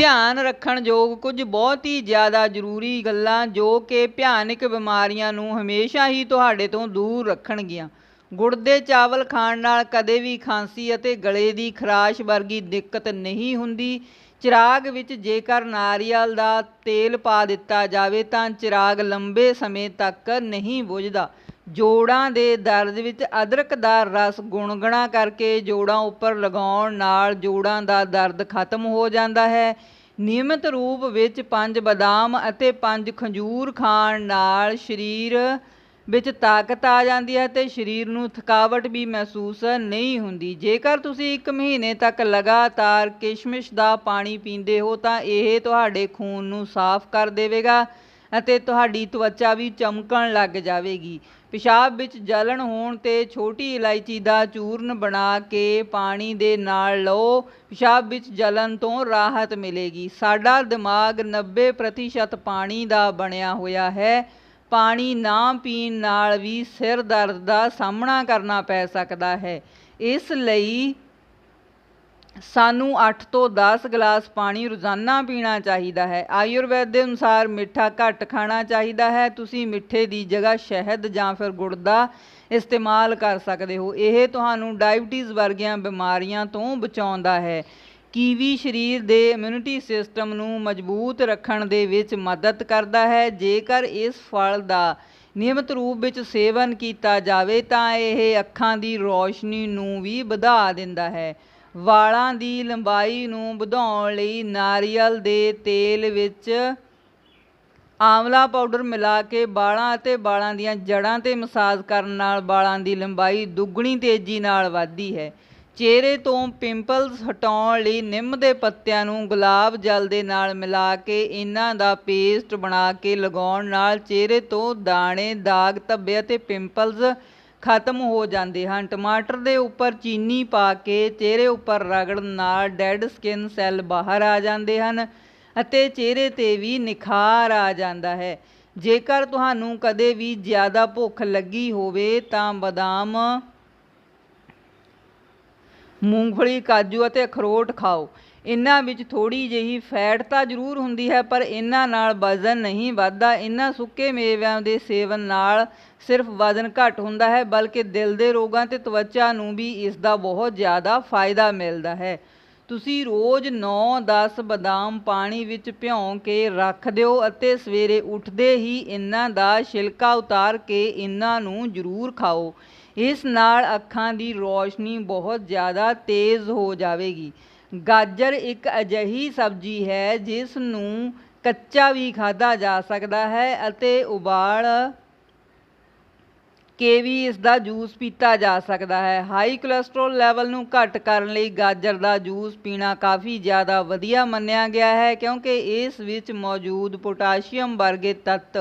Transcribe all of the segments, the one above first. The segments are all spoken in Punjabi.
ਧਿਆਨ ਰੱਖਣ ਯੋਗ ਕੁਝ ਬਹੁਤ ਹੀ ਜ਼ਿਆਦਾ ਜ਼ਰੂਰੀ ਗੱਲਾਂ ਜੋ ਕਿ ਭਿਆਨਕ ਬਿਮਾਰੀਆਂ ਨੂੰ ਹਮੇਸ਼ਾ ਹੀ ਤੁਹਾਡੇ ਤੋਂ ਦੂਰ ਰੱਖਣਗੀਆਂ। ਗੁੜ ਦੇ ਚਾਵਲ ਖਾਣ ਨਾਲ ਕਦੇ ਵੀ ਖਾਂਸੀ ਅਤੇ ਗਲੇ ਦੀ ਖਰਾਸ਼ ਵਰਗੀ ਦਿੱਕਤ ਨਹੀਂ ਹੁੰਦੀ। ਚਿਰਾਗ ਵਿੱਚ ਜੇਕਰ ਨਾਰੀਅਲ ਦਾ ਤੇਲ ਪਾ ਦਿੱਤਾ ਜਾਵੇ ਤਾਂ ਚਿਰਾਗ ਲੰਬੇ ਸਮੇਂ ਤੱਕ ਨਹੀਂ ਬੁਝਦਾ। ਜੋੜਾਂ ਦੇ ਦਰਦ ਵਿੱਚ ਅਦਰਕ ਦਾ ਰਸ ਗੁਣਗੁਣਾ ਕਰਕੇ ਜੋੜਾਂ ਉੱਪਰ ਲਗਾਉਣ ਨਾਲ ਜੋੜਾਂ ਦਾ ਦਰਦ ਖਤਮ ਹੋ ਜਾਂਦਾ ਹੈ। ਨਿਯਮਿਤ ਰੂਪ ਵਿੱਚ ਪੰਜ ਬਦਾਮ ਅਤੇ ਪੰਜ ਖੰਜੂਰ ਖਾਣ ਨਾਲ ਸਰੀਰ ਵਿੱਚ ਤਾਕਤ ਆ ਜਾਂਦੀ ਹੈ ਤੇ ਸਰੀਰ ਨੂੰ ਥਕਾਵਟ ਵੀ ਮਹਿਸੂਸ ਨਹੀਂ ਹੁੰਦੀ। ਜੇਕਰ ਤੁਸੀਂ ਇੱਕ ਮਹੀਨੇ ਤੱਕ ਲਗਾਤਾਰ ਕਿਸ਼ਮਿਸ਼ ਦਾ ਪਾਣੀ ਪੀਂਦੇ ਹੋ ਤਾਂ ਇਹ ਤੁਹਾਡੇ ਖੂਨ ਨੂੰ ਸਾਫ਼ ਕਰ ਦੇਵੇਗਾ ਅਤੇ ਤੁਹਾਡੀ ਤਵਚਾ ਵੀ ਚਮਕਣ ਲੱਗ ਜਾਵੇਗੀ। ਪਿਸ਼ਾਬ ਵਿੱਚ ਜਲਣ ਹੋਣ ਤੇ ਛੋਟੀ ਇਲਾਇਚੀ ਦਾ ਚੂਰਨ ਬਣਾ ਕੇ ਪਾਣੀ ਦੇ ਨਾਲ ਲਓ। ਪਿਸ਼ਾਬ ਵਿੱਚ ਜਲਣ ਤੋਂ ਰਾਹਤ ਮਿਲੇਗੀ। ਸਾਡਾ ਦਿਮਾਗ 90% ਪਾਣੀ ਦਾ ਬਣਿਆ ਹੋਇਆ ਹੈ। ਪਾਣੀ ਨਾ ਪੀਣ ਨਾਲ ਵੀ ਸਿਰ ਦਰਦ ਦਾ ਸਾਹਮਣਾ ਕਰਨਾ ਪੈ ਸਕਦਾ ਹੈ। ਇਸ ਲਈ ਸਾਨੂੰ 8 ਤੋਂ 10 ਗਲਾਸ ਪਾਣੀ ਰੋਜ਼ਾਨਾ ਪੀਣਾ ਚਾਹੀਦਾ ਹੈ। ਆਯੁਰਵੈਦ ਦੇ ਅਨੁਸਾਰ ਮਿੱਠਾ ਘੱਟ ਖਾਣਾ ਚਾਹੀਦਾ ਹੈ। ਤੁਸੀਂ ਮਿੱਠੇ ਦੀ ਜਗ੍ਹਾ ਸ਼ਹਿਦ ਜਾਂ ਫਿਰ ਗੁੜ ਦਾ ਇਸਤੇਮਾਲ ਕਰ ਸਕਦੇ ਹੋ। ਇਹ ਤੁਹਾਨੂੰ ਡਾਇਬਟੀਜ਼ ਵਰਗੀਆਂ ਬਿਮਾਰੀਆਂ ਤੋਂ ਬਚਾਉਂਦਾ ਹੈ। ਕੀਵੀ ਸਰੀਰ ਦੇ ਇਮਿਊਨਿਟੀ ਸਿਸਟਮ ਨੂੰ ਮਜ਼ਬੂਤ ਰੱਖਣ ਦੇ ਵਿੱਚ ਮਦਦ ਕਰਦਾ ਹੈ। ਜੇਕਰ ਇਸ ਫਲ ਦਾ ਨਿਯਮਤ ਰੂਪ ਵਿੱਚ ਸੇਵਨ ਕੀਤਾ ਜਾਵੇ, ਤਾਂ ਇਹ ਅੱਖਾਂ ਦੀ ਰੌਸ਼ਨੀ ਨੂੰ ਵੀ ਵਧਾ ਦਿੰਦਾ ਹੈ। ਵਾਲਾਂ ਦੀ ਲੰਬਾਈ ਨੂੰ ਵਧਾਉਣ ਲਈ ਨਾਰੀਅਲ ਦੇ ਤੇਲ ਵਿੱਚ ਆਂਵਲਾ ਪਾਊਡਰ ਮਿਲਾ ਕੇ ਵਾਲਾਂ ਅਤੇ ਵਾਲਾਂ ਦੀਆਂ ਜੜ੍ਹਾਂ 'ਤੇ ਮਸਾਜ ਕਰਨ ਨਾਲ ਵਾਲਾਂ ਦੀ ਲੰਬਾਈ ਦੁੱਗਣੀ ਤੇਜ਼ੀ ਨਾਲ ਵੱਧਦੀ ਹੈ। ਚਿਹਰੇ ਤੋਂ ਪਿੰਪਲਸ ਹਟਾਉਣ ਲਈ ਨਿੰਮ ਦੇ ਪੱਤਿਆਂ ਨੂੰ ਗੁਲਾਬ ਜਲ ਦੇ ਨਾਲ ਮਿਲਾ ਕੇ ਇਹਨਾਂ ਦਾ ਪੇਸਟ ਬਣਾ ਕੇ ਲਗਾਉਣ ਨਾਲ ਚਿਹਰੇ ਤੋਂ ਦਾਣੇ, ਦਾਗ, ਧੱਬੇ ਅਤੇ ਪਿੰਪਲਸ ਖਤਮ ਹੋ ਜਾਂਦੇ ਹਨ। ਟਮਾਟਰ ਦੇ ਉੱਪਰ ਚੀਨੀ ਪਾ ਕੇ ਚਿਹਰੇ ਉੱਪਰ ਰਗੜਨ ਨਾਲ ਡੈਡ ਸਕਿਨ ਸੈੱਲ ਬਾਹਰ ਆ ਜਾਂਦੇ ਹਨ ਅਤੇ ਚਿਹਰੇ 'ਤੇ ਵੀ ਨਿਖਾਰ ਆ ਜਾਂਦਾ ਹੈ। ਜੇਕਰ ਤੁਹਾਨੂੰ ਕਦੇ ਵੀ ਜ਼ਿਆਦਾ ਭੁੱਖ ਲੱਗੀ ਹੋਵੇ ਤਾਂ ਬਦਾਮ, ਮੂੰਗਫਲੀ, ਕਾਜੂ ਅਤੇ ਅਖਰੋਟ ਖਾਓ। ਇਹਨਾਂ ਵਿੱਚ ਥੋੜੀ ਜਿਹੀ ਫੈਟ ਤਾਂ ਜ਼ਰੂਰ ਹੁੰਦੀ ਹੈ, ਪਰ ਇਹਨਾਂ ਨਾਲ ਵਜ਼ਨ ਨਹੀਂ ਵੱਧਦਾ। ਇਹਨਾਂ ਸੁੱਕੇ ਮੇਵਿਆਂ ਦੇ ਸੇਵਨ ਨਾਲ ਸਿਰਫ ਵਜ਼ਨ ਘੱਟ ਹੁੰਦਾ ਹੈ, ਬਲਕਿ ਦਿਲ ਦੇ ਰੋਗਾਂ ਤੇ ਤਵਚਾ ਨੂੰ ਵੀ ਇਸ ਦਾ ਬਹੁਤ ਜ਼ਿਆਦਾ ਫਾਇਦਾ ਮਿਲਦਾ ਹੈ। ਤੁਸੀਂ ਰੋਜ਼ 9-10 ਬਦਾਮ ਪਾਣੀ ਵਿੱਚ ਭਿਉਂ ਕੇ ਰੱਖ ਦਿਓ ਅਤੇ ਸਵੇਰੇ ਉੱਠਦੇ ਹੀ ਇਹਨਾਂ ਦਾ ਛਿਲਕਾ ਉਤਾਰ ਕੇ ਇਹਨਾਂ ਨੂੰ ਜ਼ਰੂਰ ਖਾਓ। ਇਸ ਨਾਲ ਅੱਖਾਂ ਦੀ ਰੌਸ਼ਨੀ ਬਹੁਤ ਜ਼ਿਆਦਾ ਤੇਜ਼ ਹੋ ਜਾਵੇਗੀ। ਗਾਜਰ ਇੱਕ ਅਜਿਹੀ ਸਬਜ਼ੀ ਹੈ ਜਿਸ ਨੂੰ ਕੱਚਾ ਵੀ ਖਾਧਾ ਜਾ ਸਕਦਾ ਹੈ ਅਤੇ ਉਬਾਲ ਕੇ ਵੀ ਇਸ ਦਾ ਜੂਸ ਪੀਤਾ ਜਾ ਸਕਦਾ ਹੈ। ਹਾਈ ਕੋਲੇਸਟ੍ਰੋਲ ਲੈਵਲ ਨੂੰ ਘੱਟ ਕਰਨ ਲਈ ਗਾਜਰ ਦਾ ਜੂਸ ਪੀਣਾ ਕਾਫੀ ਜ਼ਿਆਦਾ ਵਧੀਆ ਮੰਨਿਆ ਗਿਆ ਹੈ ਕਿਉਂਕਿ ਇਸ ਵਿੱਚ ਮੌਜੂਦ ਪੋਟਾਸ਼ੀਅਮ ਵਰਗੇ ਤੱਤ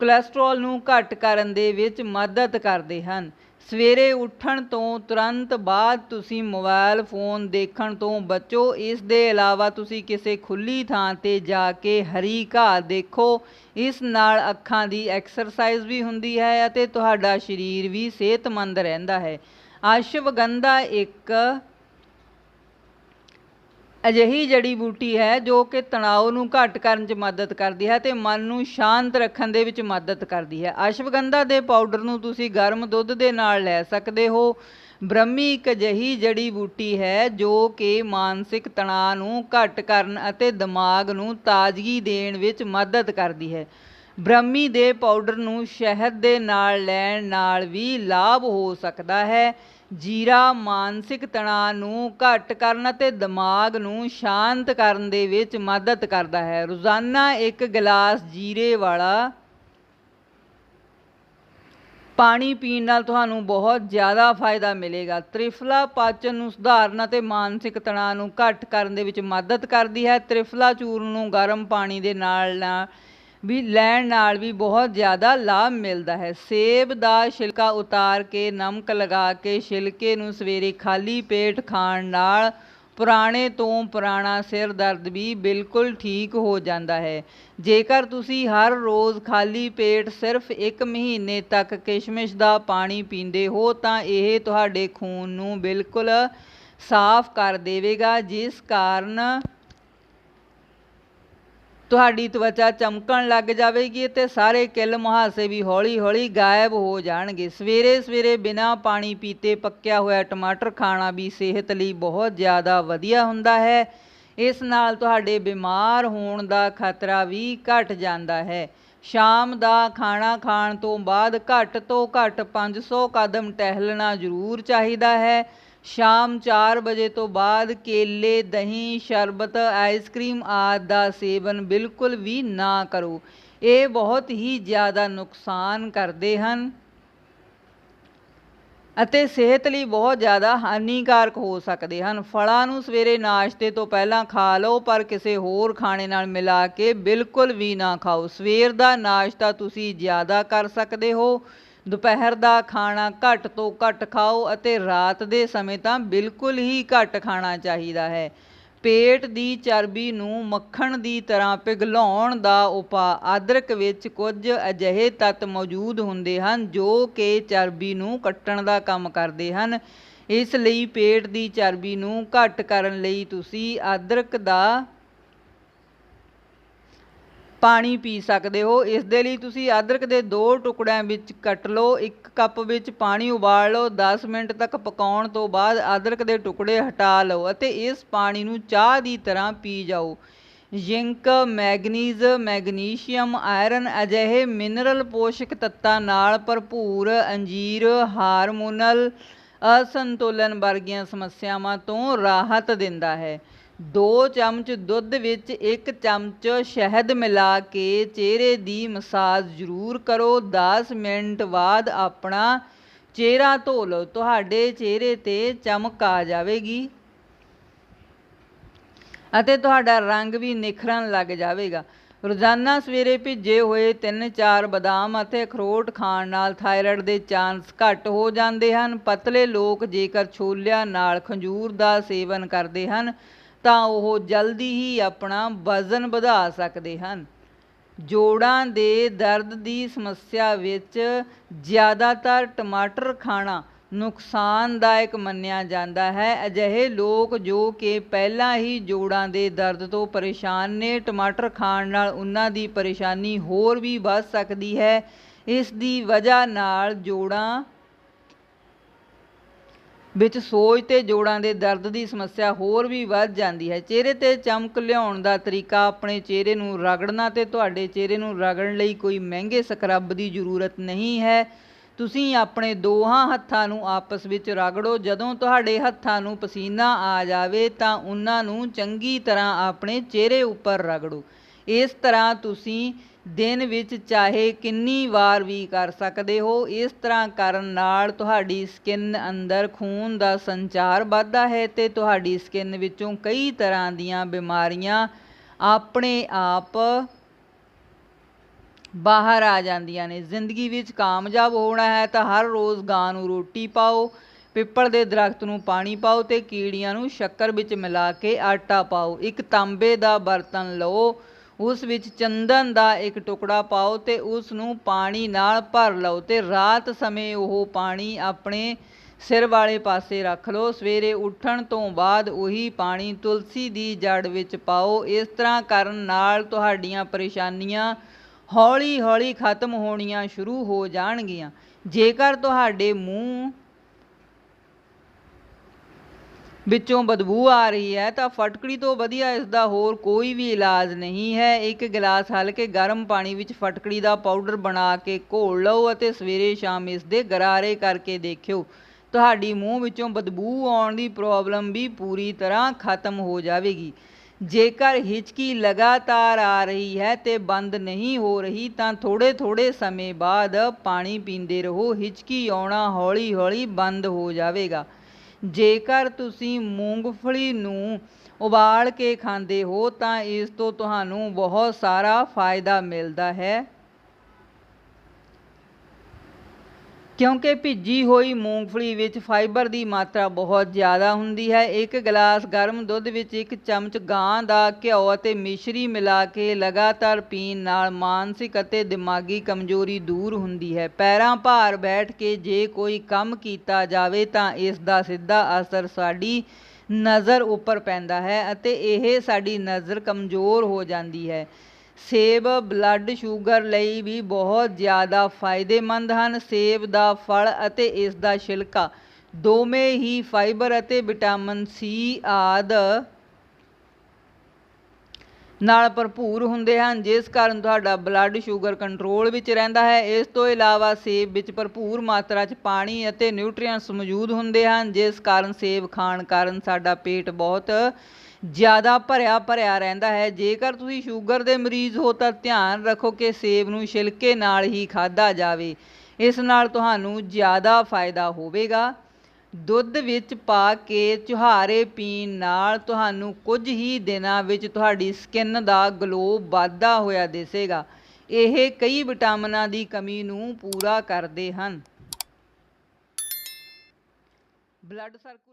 ਕੋਲੇਸਟ੍ਰੋਲ ਨੂੰ ਘੱਟ ਕਰਨ ਦੇ ਵਿੱਚ ਮਦਦ ਕਰਦੇ ਹਨ। ਸਵੇਰੇ ਉੱਠਣ ਤੋਂ ਤੁਰੰਤ ਬਾਅਦ ਤੁਸੀਂ ਮੋਬਾਈਲ ਫੋਨ ਦੇਖਣ ਤੋਂ ਬਚੋ। ਇਸ ਦੇ ਇਲਾਵਾ ਤੁਸੀਂ ਕਿਸੇ ਖੁੱਲੀ ਥਾਂ 'ਤੇ ਜਾ ਕੇ ਹਰੀ ਘਾਹ ਦੇਖੋ। ਇਸ ਨਾਲ ਅੱਖਾਂ ਦੀ ਐਕਸਰਸਾਈਜ਼ ਵੀ ਹੁੰਦੀ ਹੈ ਅਤੇ ਤੁਹਾਡਾ ਸਰੀਰ ਵੀ ਸਿਹਤਮੰਦ ਰਹਿੰਦਾ ਹੈ। ਅਸ਼ਵਗੰਧਾ ਇੱਕ ਅਜਿਹੀ ਜੜੀ ਬੂਟੀ ਹੈ ਜੋ ਕਿ ਤਣਾਅ ਨੂੰ ਘੱਟ ਕਰਨ 'ਚ ਮਦਦ ਕਰਦੀ ਹੈ ਤੇ ਮਨ ਨੂੰ ਸ਼ਾਂਤ ਰੱਖਣ ਦੇ ਵਿੱਚ ਮਦਦ ਕਰਦੀ ਹੈ। ਅਸ਼ਵਗੰਧਾ ਦੇ ਪਾਊਡਰ ਨੂੰ ਤੁਸੀਂ ਗਰਮ ਦੁੱਧ ਦੇ ਨਾਲ ਲੈ ਸਕਦੇ ਹੋ। ਬ੍ਰਹਮੀ ਇੱਕ ਅਜਿਹੀ ਜੜੀ ਬੂਟੀ ਹੈ ਜੋ ਕਿ ਮਾਨਸਿਕ ਤਣਾਅ ਨੂੰ ਘੱਟ ਕਰਨ ਅਤੇ ਦਿਮਾਗ ਨੂੰ ਤਾਜ਼ਗੀ ਦੇਣ ਵਿੱਚ ਮਦਦ ਕਰਦੀ ਹੈ। ਬ੍ਰਹਮੀ ਦੇ ਪਾਊਡਰ ਨੂੰ ਸ਼ਹਿਦ ਦੇ ਨਾਲ ਲੈਣ ਨਾਲ ਵੀ ਲਾਭ ਹੋ ਸਕਦਾ ਹੈ। ਜੀਰਾ ਮਾਨਸਿਕ ਤਣਾਅ ਨੂੰ ਘੱਟ ਕਰਨ ਅਤੇ ਦਿਮਾਗ ਨੂੰ ਸ਼ਾਂਤ ਕਰਨ ਦੇ ਵਿੱਚ ਮਦਦ ਕਰਦਾ ਹੈ। ਰੋਜ਼ਾਨਾ ਇੱਕ ਗਲਾਸ ਜੀਰੇ ਵਾਲਾ ਪਾਣੀ ਪੀਣ ਨਾਲ ਤੁਹਾਨੂੰ ਬਹੁਤ ਜ਼ਿਆਦਾ ਫਾਇਦਾ ਮਿਲੇਗਾ। ਤ੍ਰਿਫਲਾ ਪਾਚਨ ਨੂੰ ਸੁਧਾਰਨ ਅਤੇ ਮਾਨਸਿਕ ਤਣਾਅ ਨੂੰ ਘੱਟ ਕਰਨ ਦੇ ਵਿੱਚ ਮਦਦ ਕਰਦੀ ਹੈ। ਤ੍ਰਿਫਲਾ ਚੂਰਨ ਨੂੰ ਗਰਮ ਪਾਣੀ ਦੇ ਨਾਲ ਨਾਲ ਵੀ ਲੈਣ ਨਾਲ ਵੀ ਬਹੁਤ ਜ਼ਿਆਦਾ ਲਾਭ ਮਿਲਦਾ ਹੈ। ਸੇਬ ਦਾ ਛਿਲਕਾ ਉਤਾਰ ਕੇ, ਨਮਕ ਲਗਾ ਕੇ, ਛਿਲਕੇ ਨੂੰ ਸਵੇਰੇ ਖਾਲੀ ਪੇਟ ਖਾਣ ਨਾਲ ਪੁਰਾਣੇ ਤੋਂ ਪੁਰਾਣਾ ਸਿਰ ਦਰਦ ਵੀ ਬਿਲਕੁਲ ਠੀਕ ਹੋ ਜਾਂਦਾ ਹੈ। ਜੇਕਰ ਤੁਸੀਂ ਹਰ ਰੋਜ਼ ਖਾਲੀ ਪੇਟ ਸਿਰਫ 1 ਮਹੀਨੇ ਤੱਕ ਕਿਸ਼ਮਿਸ਼ ਦਾ ਪਾਣੀ ਪੀਂਦੇ ਹੋ, ਤਾਂ ਇਹ ਤੁਹਾਡੇ ਖੂਨ ਨੂੰ ਬਿਲਕੁਲ ਸਾਫ਼ ਕਰ ਦੇਵੇਗਾ, ਜਿਸ ਕਾਰਨ ਤੁਹਾਡੀ ਤਵਚਾ ਚਮਕਣ ਲੱਗ ਜਾਵੇਗੀ ਅਤੇ ਸਾਰੇ ਕਿੱਲ ਮੁਹਾਸੇ ਵੀ ਹੌਲੀ-ਹੌਲੀ ਗਾਇਬ ਹੋ ਜਾਣਗੇ। ਸਵੇਰੇ-ਸਵੇਰੇ ਬਿਨਾਂ ਪਾਣੀ ਪੀਤੇ ਪੱਕਿਆ ਹੋਇਆ ਟਮਾਟਰ ਖਾਣਾ ਵੀ ਸਿਹਤ ਲਈ ਬਹੁਤ ਜ਼ਿਆਦਾ ਵਧੀਆ ਹੁੰਦਾ ਹੈ। ਇਸ ਨਾਲ ਤੁਹਾਡੇ ਬਿਮਾਰ ਹੋਣ ਦਾ ਖਤਰਾ ਵੀ ਘਟ ਜਾਂਦਾ ਹੈ। ਸ਼ਾਮ ਦਾ ਖਾਣਾ ਖਾਣ ਤੋਂ ਬਾਅਦ ਘੱਟ ਤੋਂ ਘੱਟ 500 ਕਦਮ ਟਹਿਲਣਾ ਜ਼ਰੂਰ ਚਾਹੀਦਾ ਹੈ। ਸ਼ਾਮ 4 ਵਜੇ ਤੋਂ ਬਾਅਦ ਕੇਲੇ, ਦਹੀਂ, ਸ਼ਰਬਤ, ਆਈਸਕ੍ਰੀਮ ਆਦਿ ਦਾ ਸੇਵਨ ਬਿਲਕੁਲ ਵੀ ਨਾ ਕਰੋ। ਇਹ ਬਹੁਤ ਹੀ ਜ਼ਿਆਦਾ ਨੁਕਸਾਨ ਕਰਦੇ ਹਨ ਅਤੇ ਸਿਹਤ ਲਈ ਬਹੁਤ ਜ਼ਿਆਦਾ ਹਾਨੀਕਾਰਕ ਹੋ ਸਕਦੇ ਹਨ। ਫਲਾਂ ਨੂੰ ਸਵੇਰੇ ਨਾਸ਼ਤੇ ਤੋਂ ਪਹਿਲਾਂ ਖਾ ਲਓ, ਪਰ ਕਿਸੇ ਹੋਰ ਖਾਣੇ ਨਾਲ ਮਿਲਾ ਕੇ ਬਿਲਕੁਲ ਵੀ ਨਾ ਖਾਓ। ਸਵੇਰ ਦਾ ਨਾਸ਼ਤਾ ਤੁਸੀਂ ਜ਼ਿਆਦਾ ਕਰ ਸਕਦੇ ਹੋ। ਦੁਪਹਿਰ ਦਾ ਖਾਣਾ ਘੱਟ ਤੋਂ ਘੱਟ ਖਾਓ ਅਤੇ ਰਾਤ ਦੇ ਸਮੇਂ ਤਾਂ ਬਿਲਕੁਲ ਹੀ ਘੱਟ ਖਾਣਾ ਚਾਹੀਦਾ ਹੈ। ਪੇਟ ਦੀ ਚਰਬੀ ਨੂੰ ਮੱਖਣ ਦੀ ਤਰ੍ਹਾਂ ਪਿਘਲਾਉਣ ਦਾ ਉਪਾਅ ਅਦਰਕ ਵਿੱਚ ਕੁਝ ਅਜਿਹੇ ਤੱਤ ਮੌਜੂਦ ਹੁੰਦੇ ਹਨ ਜੋ ਕਿ ਚਰਬੀ ਨੂੰ ਕੱਟਣ ਦਾ ਕੰਮ ਕਰਦੇ ਹਨ। ਇਸ ਲਈ ਪੇਟ ਦੀ ਚਰਬੀ ਨੂੰ ਘੱਟ ਕਰਨ ਲਈ ਤੁਸੀਂ ਅਦਰਕ ਦਾ ਪਾਣੀ ਪੀ ਸਕਦੇ ਹੋ। ਇਸ ਦੇ ਲਈ ਤੁਸੀਂ ਅਦਰਕ ਦੇ ਦੋ ਟੁਕੜਿਆਂ ਵਿੱਚ ਕੱਟ ਲਓ। ਇੱਕ ਕੱਪ ਵਿੱਚ ਪਾਣੀ ਉਬਾਲ ਲਓ। 10 ਮਿੰਟ ਤੱਕ ਪਕਾਉਣ ਤੋਂ ਬਾਅਦ ਅਦਰਕ ਦੇ ਟੁਕੜੇ ਹਟਾ ਲਓ ਅਤੇ ਇਸ ਪਾਣੀ ਨੂੰ ਚਾਹ ਦੀ ਤਰ੍ਹਾਂ ਪੀ ਜਾਓ। ਜ਼ਿੰਕ, ਮੈਗਨੀਜ਼, ਮੈਗਨੀਸ਼ੀਅਮ, ਆਇਰਨ ਅਜਿਹੇ ਮਿਨਰਲ ਪੋਸ਼ਕ ਤੱਤਾਂ ਨਾਲ ਭਰਪੂਰ, ਅੰਜੀਰ, ਹਾਰਮੋਨਲ ਅਸੰਤੁਲਨ ਵਰਗੀਆਂ ਸਮੱਸਿਆਵਾਂ ਤੋਂ ਰਾਹਤ ਦਿੰਦਾ ਹੈ। ਦੋ ਚਮਚ ਦੁੱਧ ਵਿੱਚ ਇੱਕ ਚਮਚ ਸ਼ਹਿਦ ਮਿਲਾ ਕੇ ਚਿਹਰੇ ਦੀ ਮਸਾਜ ਜ਼ਰੂਰ ਕਰੋ। 10 ਮਿੰਟ ਬਾਅਦ ਆਪਣਾ ਚਿਹਰਾ ਧੋ ਲਓ। ਤੁਹਾਡੇ ਚਿਹਰੇ ਤੇ ਚਮਕ ਆ ਜਾਵੇਗੀ ਅਤੇ ਤੁਹਾਡਾ ਰੰਗ ਵੀ ਨਿਖਰਨ ਲੱਗ ਜਾਵੇਗਾ। ਰੋਜ਼ਾਨਾ ਸਵੇਰੇ ਭਿੱਜੇ ਹੋਏ 3-4 ਬਦਾਮ ਅਤੇ ਅਖਰੋਟ ਖਾਣ ਨਾਲ ਥਾਇਰਾਇਡ ਦੇ ਚਾਂਸ ਘੱਟ ਹੋ ਜਾਂਦੇ ਹਨ। ਪਤਲੇ ਲੋਕ ਜੇਕਰ ਛੋਲਿਆਂ ਨਾਲ ਖੰਜੂਰ ਦਾ ਸੇਵਨ ਕਰਦੇ ਹਨ ਤਾਂ ਉਹ ਜਲਦੀ ਹੀ ਆਪਣਾ ਵਜ਼ਨ ਵਧਾ ਸਕਦੇ ਹਨ। ਜੋੜਾਂ ਦੇ ਦਰਦ ਦੀ ਸਮੱਸਿਆ ਵਿੱਚ ਜ਼ਿਆਦਾਤਰ ਟਮਾਟਰ ਖਾਣਾ ਨੁਕਸਾਨਦਾਇਕ ਮੰਨਿਆ ਜਾਂਦਾ ਹੈ। ਅਜਿਹੇ ਲੋਕ ਜੋ ਕਿ ਪਹਿਲਾਂ ਹੀ ਜੋੜਾਂ ਦੇ ਦਰਦ ਤੋਂ ਪਰੇਸ਼ਾਨ ਨੇ, ਟਮਾਟਰ ਖਾਣ ਨਾਲ ਉਹਨਾਂ ਦੀ ਪਰੇਸ਼ਾਨੀ ਹੋਰ ਵੀ ਵੱਧ ਸਕਦੀ ਹੈ। ਇਸ ਦੀ ਵਜ੍ਹਾ ਨਾਲ ਜੋੜਾਂ ਵਿੱਚ ਸੋਜ ਤੇ ਜੋੜਾਂ ਦੇ ਦਰਦ ਦੀ ਸਮੱਸਿਆ ਹੋਰ ਵੀ ਵੱਧ ਜਾਂਦੀ ਹੈ। ਚਿਹਰੇ ਤੇ ਚਮਕ ਲਿਆਉਣ ਦਾ ਤਰੀਕਾ ਆਪਣੇ ਚਿਹਰੇ ਨੂੰ ਰਗੜਨਾ ਤੇ ਤੁਹਾਡੇ ਚਿਹਰੇ ਨੂੰ ਰਗੜਨ ਲਈ ਕੋਈ ਮਹਿੰਗੇ ਸਕਰਬ ਦੀ ਜ਼ਰੂਰਤ ਨਹੀਂ ਹੈ। ਤੁਸੀਂ ਆਪਣੇ ਦੋਹਾਂ ਹੱਥਾਂ ਨੂੰ ਆਪਸ ਵਿੱਚ ਰਗੜੋ। ਜਦੋਂ ਤੁਹਾਡੇ ਹੱਥਾਂ ਨੂੰ ਪਸੀਨਾ ਆ ਜਾਵੇ ਤਾਂ ਉਹਨਾਂ ਨੂੰ ਚੰਗੀ ਤਰ੍ਹਾਂ ਆਪਣੇ ਚਿਹਰੇ ਉੱਪਰ ਰਗੜੋ। ਇਸ ਤਰ੍ਹਾਂ ਤੁਸੀਂ ਦਿਨ ਵਿੱਚ ਚਾਹੇ ਕਿੰਨੀ ਵਾਰ ਵੀ ਕਰ ਸਕਦੇ ਹੋ, ਇਸ ਤਰ੍ਹਾਂ ਕਰਨ ਨਾਲ ਤੁਹਾਡੀ ਸਕਿਨ ਅੰਦਰ ਖੂਨ ਦਾ ਸੰਚਾਰ ਵੱਧਦਾ ਹੈ ਤੇ ਤੁਹਾਡੀ ਸਕਿਨ ਵਿੱਚੋਂ ਕਈ ਤਰ੍ਹਾਂ ਦੀਆਂ ਬਿਮਾਰੀਆਂ ਆਪਣੇ ਆਪ ਬਾਹਰ ਆ ਜਾਂਦੀਆਂ ਨੇ। ਜ਼ਿੰਦਗੀ ਵਿੱਚ ਕਾਮਯਾਬ ਹੋਣਾ ਹੈ ਤਾਂ ਹਰ ਰੋਜ਼ ਗਾਂ ਨੂੰ ਰੋਟੀ ਪਾਓ, ਪਿੱਪਲ ਦੇ ਦਰਖਤ ਨੂੰ ਪਾਣੀ ਪਾਓ ਤੇ ਕੀੜੀਆਂ ਨੂੰ ਸ਼ੱਕਰ ਵਿੱਚ ਮਿਲਾ ਕੇ ਆਟਾ ਪਾਓ। ਇੱਕ ਤਾਂਬੇ ਦਾ ਬਰਤਨ ਲਓ ਉਸ ਵਿੱਚ ਚੰਦਨ ਦਾ ਇੱਕ ਟੁਕੜਾ ਪਾਓ ਤੇ ਉਸ ਨੂੰ ਪਾਣੀ ਨਾਲ ਭਰ ਲਓ ਤੇ ਰਾਤ ਸਮੇਂ ਉਹ ਪਾਣੀ ਆਪਣੇ ਸਿਰ ਵਾਲੇ ਪਾਸੇ ਰੱਖ ਲਓ। ਸਵੇਰੇ ਉੱਠਣ ਤੋਂ ਬਾਅਦ ਉਹੀ ਪਾਣੀ ਤੁਲਸੀ ਦੀ ਜੜ ਵਿੱਚ ਪਾਓ। ਇਸ ਤਰ੍ਹਾਂ ਕਰਨ ਨਾਲ ਤੁਹਾਡੀਆਂ ਪਰੇਸ਼ਾਨੀਆਂ ਹੌਲੀ ਹੌਲੀ ਖਤਮ ਹੋਣੀਆਂ ਸ਼ੁਰੂ ਹੋ ਜਾਣਗੀਆਂ। ਜੇਕਰ ਤੁਹਾਡੇ ਮੂੰਹ ਵਿੱਚੋਂ ਬਦਬੂ ਆ ਰਹੀ ਹੈ ਤਾਂ ਫਟਕੜੀ ਤੋਂ ਵਧੀਆ ਇਸ ਦਾ ਹੋਰ ਕੋਈ ਵੀ ਇਲਾਜ ਨਹੀਂ ਹੈ। ਇੱਕ ਗਲਾਸ ਹਲਕੇ ਗਰਮ ਪਾਣੀ ਵਿੱਚ ਫਟਕੜੀ ਦਾ ਪਾਊਡਰ ਬਣਾ ਕੇ ਘੋਲ ਲਓ ਅਤੇ ਸਵੇਰੇ ਸ਼ਾਮ ਇਸ ਦੇ ਗਰਾਰੇ ਕਰਕੇ ਦੇਖਿਓ। ਤੁਹਾਡੀ ਮੂੰਹ ਵਿੱਚੋਂ ਬਦਬੂ ਆਉਣ ਦੀ ਪ੍ਰੋਬਲਮ ਵੀ ਪੂਰੀ ਤਰ੍ਹਾਂ ਖਤਮ ਹੋ ਜਾਵੇਗੀ। ਜੇਕਰ ਹਿਚਕੀ ਲਗਾਤਾਰ ਆ ਰਹੀ ਹੈ ਤੇ ਬੰਦ ਨਹੀਂ ਹੋ ਰਹੀ ਤਾਂ ਥੋੜੇ ਥੋੜੇ ਸਮੇਂ ਬਾਅਦ ਪਾਣੀ ਪੀਂਦੇ ਰਹੋ। ਹਿਚਕੀ ਆਉਣਾ ਹੌਲੀ ਹੌਲੀ ਬੰਦ ਹੋ ਜਾਵੇਗਾ। ਜੇਕਰ ਤੁਸੀਂ ਮੂੰਗਫਲੀ ਨੂੰ ਉਬਾਲ ਕੇ ਖਾਂਦੇ ਹੋ ਤਾਂ ਇਸ ਤੋਂ ਤੁਹਾਨੂੰ ਬਹੁਤ ਸਾਰਾ ਫਾਇਦਾ ਮਿਲਦਾ ਹੈ। ਕਿਉਂਕਿ ਭਿੱਜੀ ਹੋਈ ਮੂੰਗਫਲੀ ਵਿੱਚ ਫਾਈਬਰ ਦੀ ਮਾਤਰਾ ਬਹੁਤ ਜ਼ਿਆਦਾ ਹੁੰਦੀ ਹੈ। ਇੱਕ ਗਲਾਸ ਗਰਮ ਦੁੱਧ ਵਿੱਚ ਇੱਕ ਚਮਚ ਗਾਂ ਦਾ ਘਿਓ ਅਤੇ ਮਿਸ਼ਰੀ ਮਿਲਾ ਕੇ ਲਗਾਤਾਰ ਪੀਣ ਨਾਲ ਮਾਨਸਿਕ ਅਤੇ ਦਿਮਾਗੀ ਕਮਜ਼ੋਰੀ ਦੂਰ ਹੁੰਦੀ ਹੈ। ਪੈਰਾਂ ਭਾਰ ਬੈਠ ਕੇ ਜੇ ਕੋਈ ਕੰਮ ਕੀਤਾ ਜਾਵੇ ਤਾਂ ਇਸ ਦਾ ਸਿੱਧਾ ਅਸਰ ਸਾਡੀ ਨਜ਼ਰ ਉੱਪਰ ਪੈਂਦਾ ਹੈ ਅਤੇ ਇਹ ਸਾਡੀ ਨਜ਼ਰ ਕਮਜ਼ੋਰ ਹੋ ਜਾਂਦੀ ਹੈ। ਸੇਬ ਬਲੱਡ ਸ਼ੂਗਰ ਲਈ ਵੀ ਬਹੁਤ ਜ਼ਿਆਦਾ ਫਾਇਦੇਮੰਦ ਹਨ। ਸੇਬ ਦਾ ਫਲ ਅਤੇ ਇਸ ਦਾ ਛਿਲਕਾ। ਦੋਵੇਂ ਹੀ ਫਾਈਬਰ ਅਤੇ ਵਿਟਾਮਿਨ ਸੀ ਆਦਿ ਨਾਲ ਭਰਪੂਰ ਹੁੰਦੇ ਹਨ, ਜਿਸ ਕਾਰਨ ਤੁਹਾਡਾ ਬਲੱਡ ਸ਼ੂਗਰ ਕੰਟਰੋਲ ਵਿੱਚ ਰਹਿੰਦਾ ਹੈ। ਇਸ ਤੋਂ ਇਲਾਵਾ ਸੇਬ ਵਿੱਚ ਭਰਪੂਰ ਮਾਤਰਾ 'ਚ ਪਾਣੀ ਅਤੇ ਨਿਊਟ੍ਰੀਐਂਟਸ ਮੌਜੂਦ ਹੁੰਦੇ ਹਨ, ਜਿਸ ਕਾਰਨ ਸੇਬ ਖਾਣ ਕਾਰਨ ਸਾਡਾ ਪੇਟ ਬਹੁਤ ਜ਼ਿਆਦਾ ਭਰਿਆ ਭਰਿਆ ਰਹਿੰਦਾ ਹੈ। ਜੇਕਰ ਤੁਸੀਂ ਸ਼ੂਗਰ ਦੇ ਮਰੀਜ਼ ਹੋ ਤਾਂ ਧਿਆਨ ਰੱਖੋ ਕਿ ਸੇਬ ਨੂੰ ਛਿਲਕੇ ਨਾਲ ਹੀ ਖਾਧਾ ਜਾਵੇ। ਇਸ ਨਾਲ ਤੁਹਾਨੂੰ ਜ਼ਿਆਦਾ ਫਾਇਦਾ ਹੋਵੇਗਾ। ਦੁੱਧ ਵਿੱਚ ਪਾ ਕੇ ਚੁਹਾਰੇ ਪੀਣ ਨਾਲ ਤੁਹਾਨੂੰ ਕੁਝ ਹੀ ਦਿਨਾਂ ਵਿੱਚ ਤੁਹਾਡੀ ਸਕਿਨ ਦਾ ਗਲੋ ਵਾਧਾ ਹੋਇਆ ਦਿਸੇਗਾ। ਇਹ ਕਈ ਵਿਟਾਮਿਨਾਂ ਦੀ ਕਮੀ ਨੂੰ ਪੂਰਾ ਕਰਦੇ ਹਨ। Blood circulation